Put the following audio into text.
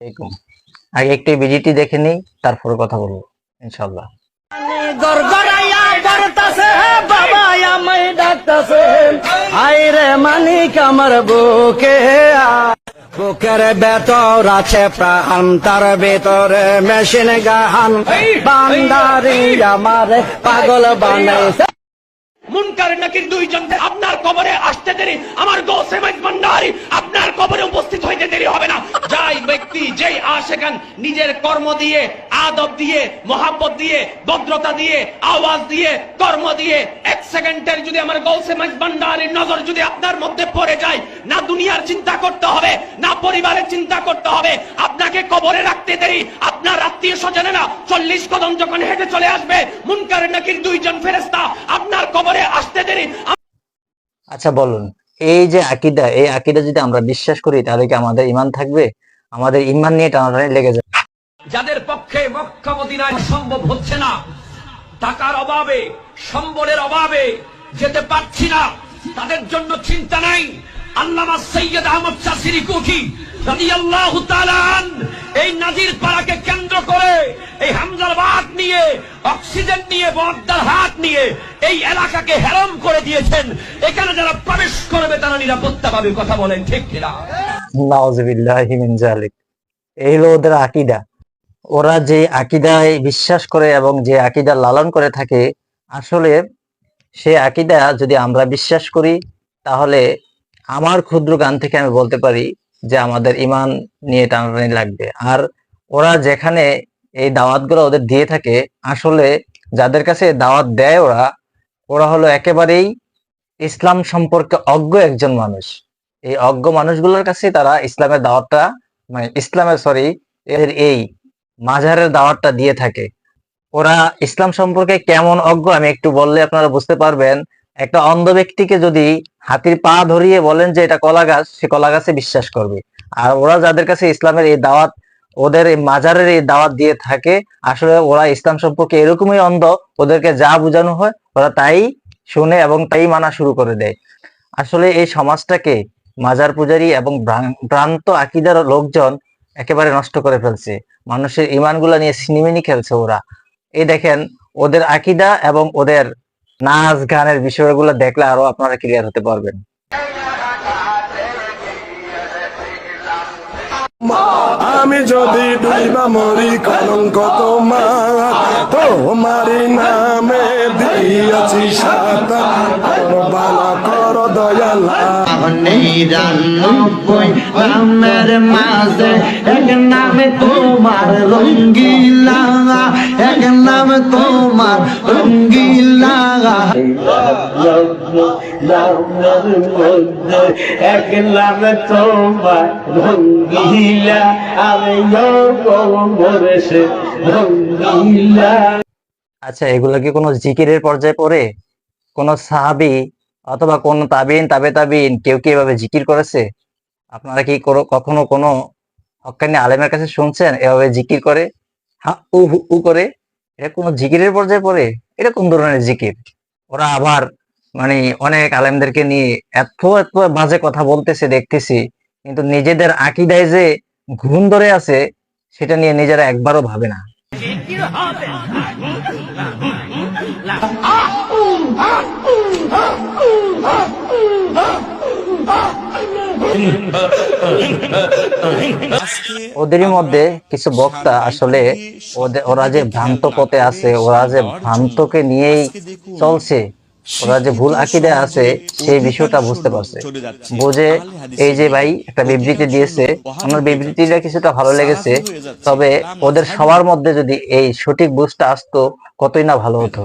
এরকম। আগে একটু বিজিটি দেখে নিই তারপরে কথা বলব ইনশাল্লাহ আইরে মানিক আমার বুকে আয়। বুকের ভেতর আছে প্রাণ তার ভেতরে মেশিন গাহান। বান্দারি আমার পাগল বানাইছে। মুনকার নাকির দুইজন আপনার কবরে আসতে দেরি আমার গৌসে মাইজ ভান্ডারি আপনার কবরে উপস্থিত হইতে দেরি হবে না যাই ব্যক্তি যেই আশেখান নিজের কর্ম দিয়ে, আদব দিয়ে, মোহাব্বত দিয়ে, ভদ্রতা দিয়ে, আওয়াজ দিয়ে, কর্ম দিয়ে, এক সেকেন্ডের যদি আমার গৌসে মাইজ ভান্ডারির নজর যদি আপনার মধ্যে পড়ে যায়, না দুনিয়ার চিন্তা করতে হবে, না পরিবারের চিন্তা করতে হবে, আপনাকে কবরে রাখতে দেরি, আপনার আত্মীয় স্বজনেরা চল্লিশ কদম যখন হেঁটে চলে আসবে, মুনকার নাকির দুইজন ফেরেস্তা আপনার কবরে আসতে দেরি। আচ্ছা বলুন, এই যে আকিদা, এই আকিদা যদি আমরা বিশ্বাস করি, তাহলে কি আমাদের ইমান থাকবে? আমাদের ইমান নিয়ে টানাটানি লেগে যাবে যাদের পক্ষে সম্ভব হচ্ছে না, টাকার অভাবে, সম্বলের অভাবে যেতে পারছি না, তাদের জন্য চিন্তা নাই। আল্লামা সৈয়দ আহমদ তাআলা এই নাজির পাড়াকে কেন্দ্র করে এই হামজার নিয়ে, অক্সিজেন নিয়ে বদ্দার হাত নিয়ে এই এলাকাকে হেরম করে দিয়েছেন। এখানে যারা প্রবেশ করবে তারা নিরাপত্তা পাবে, কথা বলেন ঠিক কিনা? মিন জালিক এই হলো ওদের আকিদা। ওরা যে আকিদায় বিশ্বাস করে এবং যে আকিদা লালন করে থাকে, আসলে সে আকিদা যদি আমরা বিশ্বাস করি, তাহলে আমার ক্ষুদ্র গান থেকে আমি বলতে পারি যে আমাদের ইমান নিয়ে টানাটানি লাগবে। আর ওরা যেখানে এই দাওয়াতগুলো ওদের দিয়ে থাকে, আসলে যাদের কাছে দাওয়াত দেয় ওরা ওরা হলো একেবারেই ইসলাম সম্পর্কে অজ্ঞ একজন মানুষ। এই অজ্ঞ মানুষগুলোর কাছে তারা ইসলামের দাওয়াতটা মানে ইসলামের সরি এর এই মাঝারের দাওয়াতটা দিয়ে থাকে। ওরা ইসলাম সম্পর্কে কেমন অজ্ঞ আমি একটু বললে আপনারা বুঝতে পারবেন। একটা অন্ধ ব্যক্তিকে যদি হাতির পা ধরিয়ে বলেন যে এটা কলা গাছ সে কলা গাছে বিশ্বাস করবে। আর ওরা যাদের কাছে ইসলামের এই দাওয়াত, ওদের এই মাজারের এই দাওয়াত দিয়ে থাকে, আসলে ওরা ইসলাম সম্পর্কে এরকমই অন্ধ, ওদেরকে যা বোঝানো হয়, ওরা তাই শুনে এবং তাই মানা শুরু করে দেয়। আসলে এই সমাজটাকে মাজার পূজারি এবং ভ্রান- ভ্রান্ত আকিদার লোকজন একেবারে নষ্ট করে ফেলছে। মানুষের ইমানগুলা নিয়ে সিনেমিনি খেলছে ওরা। এই দেখেন, ওদের আকিদা এবং ওদের নাচ গানের বিষয়গুলো দেখলে আরও আপনারা ক্লিয়ার হতে পারবেন। যদি ডুইবা মরি কলঙ্ক তোমার তোমারি নামে দিয়েছি বালা কর দয়ালা। নিরানব্বই নামের মাঝে এক নামে তোমার রঙ্গিলা। এক নাম তোমার রঙ্গিলা এক নাম তোমার রঙ্গিলা আমি মরেছে রঙ্গিলা আচ্ছা এগুলো কি কোনো জিকিরের পর্যায়ে পড়ে? কোন সাহাবি অথবা কোন তাবিন তাবে তাবিন কেউ কি এভাবে জিকির করেছে? আপনারা কি কোনো- কখনো কোনো হক্কানি আলেমের কাছে শুনছেন এভাবে জিকির করে? হা, উ উ করে, এটা কোনো জিকিরের পর্যায়ে পড়ে? এটা কোন ধরনের জিকির? ওরা আবার মানে অনেক আলেমদেরকে নিয়ে এত এত বাজে কথা বলতেছে, দেখতেছি, কিন্তু নিজেদের আকিদায় যে ঘুম ধরে আছে, সেটা নিয়ে নিজেরা একবারও ভাবে না। ওদেরই মধ্যে কিছু বক্তা আসলে ওরা যে ভ্রান্ত পথে আছে, ওরা যে ভ্রান্তকে নিয়েই চলছে, ওরা যে ভুল আকিদে আছে, সেই বিষয়টা বুঝতে পারছে। বুঝে এই যে ভাই একটা বিবৃতি দিয়েছে, আমার বিবৃতিটা কিছুটা ভালো লেগেছে, তবে ওদের সবার মধ্যে যদি এই সঠিক বুঝটা আসতো, কতই না ভালো হতো।